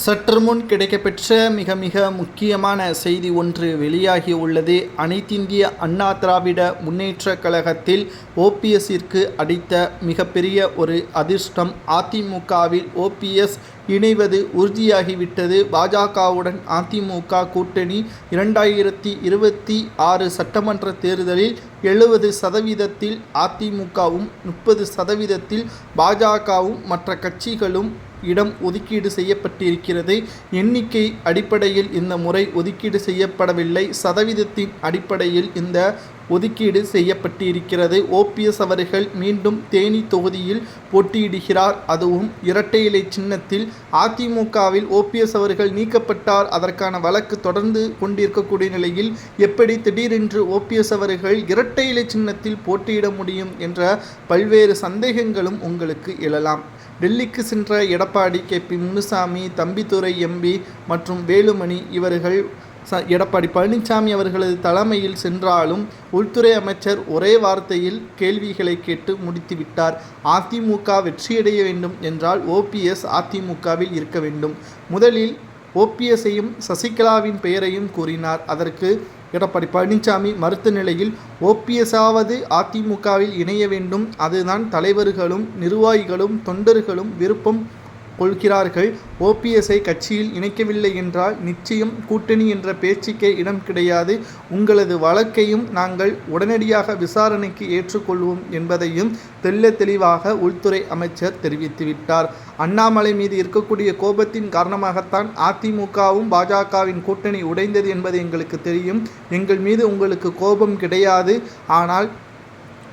சற்று முன் கிடைக்கப்பெற்ற மிக மிக முக்கியமான செய்தி ஒன்று வெளியாகி உள்ளது. அனைத்திந்திய அண்ணா திராவிட முன்னேற்ற கழகத்தில் ஓபிஎஸ்ஸிற்கு அடித்த மிகப்பெரிய ஒரு அதிர்ஷ்டம் அதிமுகவில் ஓபிஎஸ் இணைவது உறுதியாகிவிட்டது. பாஜகவுடன் அதிமுக கூட்டணி இரண்டாயிரத்தி இருபத்தி ஆறு சட்டமன்ற தேர்தலில் எழுபது சதவீதத்தில் அதிமுகவும் முப்பது சதவீதத்தில் பாஜகவும் மற்ற கட்சிகளும் இடம் ஒதுக்கீடு செய்யப்பட்டிருக்கிறது. எண்ணிக்கை அடிப்படையில் இந்த முறை ஒதுக்கீடு செய்யப்படவில்லை. சதவீதத்தின் அடிப்படையில் இந்த ஒதுக்கீடு செய்யப்பட்டிருக்கிறது. ஓபிஎஸ் அவர்கள் மீண்டும் தேனி தொகுதியில் போட்டியிடுகிறார். அதுவும் இரட்டை இலை சின்னத்தில் அதிமுகவில் ஓபிஎஸ் அவர்கள் நீக்கப்பட்டார். அதற்கான வழக்கு தொடர்ந்து கொண்டிருக்கக்கூடிய நிலையில் எப்படி திடீரென்று ஓபிஎஸ் அவர்கள் இரட்டை இலை சின்னத்தில் போட்டியிட முடியும் என்ற பல்வேறு சந்தேகங்களும் உங்களுக்கு எழலாம். டெல்லிக்கு சென்ற Edappadi K. P Munusamy Thambidurai MP மற்றும் வேலுமணி இவர்கள் ச எடப்பாடி பழனிசாமி அவர்களது தலைமையில் சென்றாலும் உள்துறை அமைச்சர் ஒரே வார்த்தையில் கேள்விகளை கேட்டு முடித்துவிட்டார். அதிமுக வெற்றியடைய வேண்டும் என்றால் ஓபிஎஸ் அதிமுகவில் இருக்க வேண்டும். முதலில் ஓபிஎஸ்ஸையும் சசிகலாவின் பெயரையும் கூறினார். அதற்கு எடப்பாடி பழனிசாமி மறுத்த நிலையில் ஓபிஎஸ்ஸாவது அதிமுகவில் இணைய வேண்டும். அதுதான் தலைவர்களும் நிர்வாகிகளும் தொண்டர்களும் விருப்பம் கொள்கிறார்கள். ஓபிஎஸ்ஐ கட்சியில் இணைக்கவில்லை என்றால் நிச்சயம் கூட்டணி என்ற பேச்சுக்கே இடம் கிடையாது. உங்களது வழக்கையும் நாங்கள் உடனடியாக விசாரணைக்கு ஏற்றுக்கொள்வோம் என்பதையும் தெல்ல தெளிவாக உள்துறை அமைச்சர் தெரிவித்துவிட்டார். அண்ணாமலை மீது இருக்கக்கூடிய கோபத்தின் காரணமாகத்தான் அதிமுகவும் பாஜகவின் கூட்டணி உடைந்தது என்பது எங்களுக்கு தெரியும். எங்கள் மீது உங்களுக்கு கோபம் கிடையாது. ஆனால்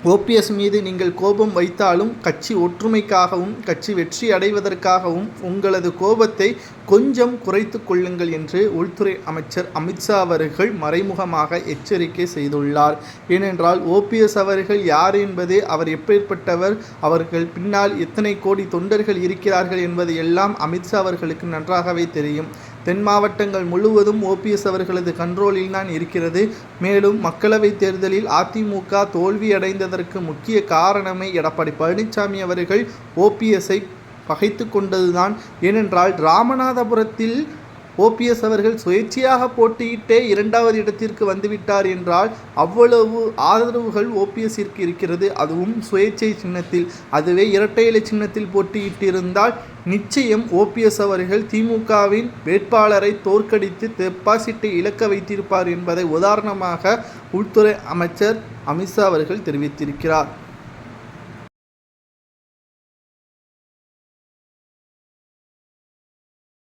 ஓபிஎஸ் மீது நீங்கள் கோபம் வைத்தாலும் கட்சி ஒற்றுமைக்காகவும் கட்சி வெற்றி அடைவதற்காகவும் உங்களது கோபத்தை கொஞ்சம் குறைத்து கொள்ளுங்கள் என்று உள்துறை அமைச்சர் அமித்ஷா அவர்கள் மறைமுகமாக எச்சரிக்கை செய்துள்ளார். ஏனென்றால் ஓபிஎஸ் அவர்கள் யார் என்பது அவர் எப்பேற்பட்டவர் அவர்கள் பின்னால் எத்தனை கோடி தொண்டர்கள் இருக்கிறார்கள் என்பது எல்லாம் அமித்ஷா அவர்களுக்கு நன்றாகவே தெரியும். தென் மாவட்டங்கள் முழுவதும் ஓபிஎஸ் அவர்களது கண்ட்ரோலில் தான் இருக்கிறது. மேலும் மக்களவைத் தேர்தலில் அதிமுக தோல்வியடைந்ததற்கு முக்கிய காரணமே எடப்பாடி பழனிசாமி அவர்கள் ஓபிஎஸ்ஐ பகைத்து கொண்டதுதான். ஏனென்றால் ராமநாதபுரத்தில் ஓபிஎஸ் அவர்கள் சுயேட்சையாக போட்டியிட்டே இரண்டாவது இடத்திற்கு வந்துவிட்டார் என்றால் அவ்வளவு ஆதரவுகள் ஓபிஎஸ்ஸிற்கு இருக்கிறது. அதுவும் சுயேட்சை சின்னத்தில். அதுவே இரட்டை இலை சின்னத்தில் போட்டியிட்டிருந்தால் நிச்சயம் ஓபிஎஸ் அவர்கள் திமுகவின் வேட்பாளரை தோற்கடித்து டெபாசிட்டை இழக்க வைத்திருப்பார் என்பதை உதாரணமாக உள்துறை அமைச்சர் அமித்ஷா அவர்கள் தெரிவித்திருக்கிறார்.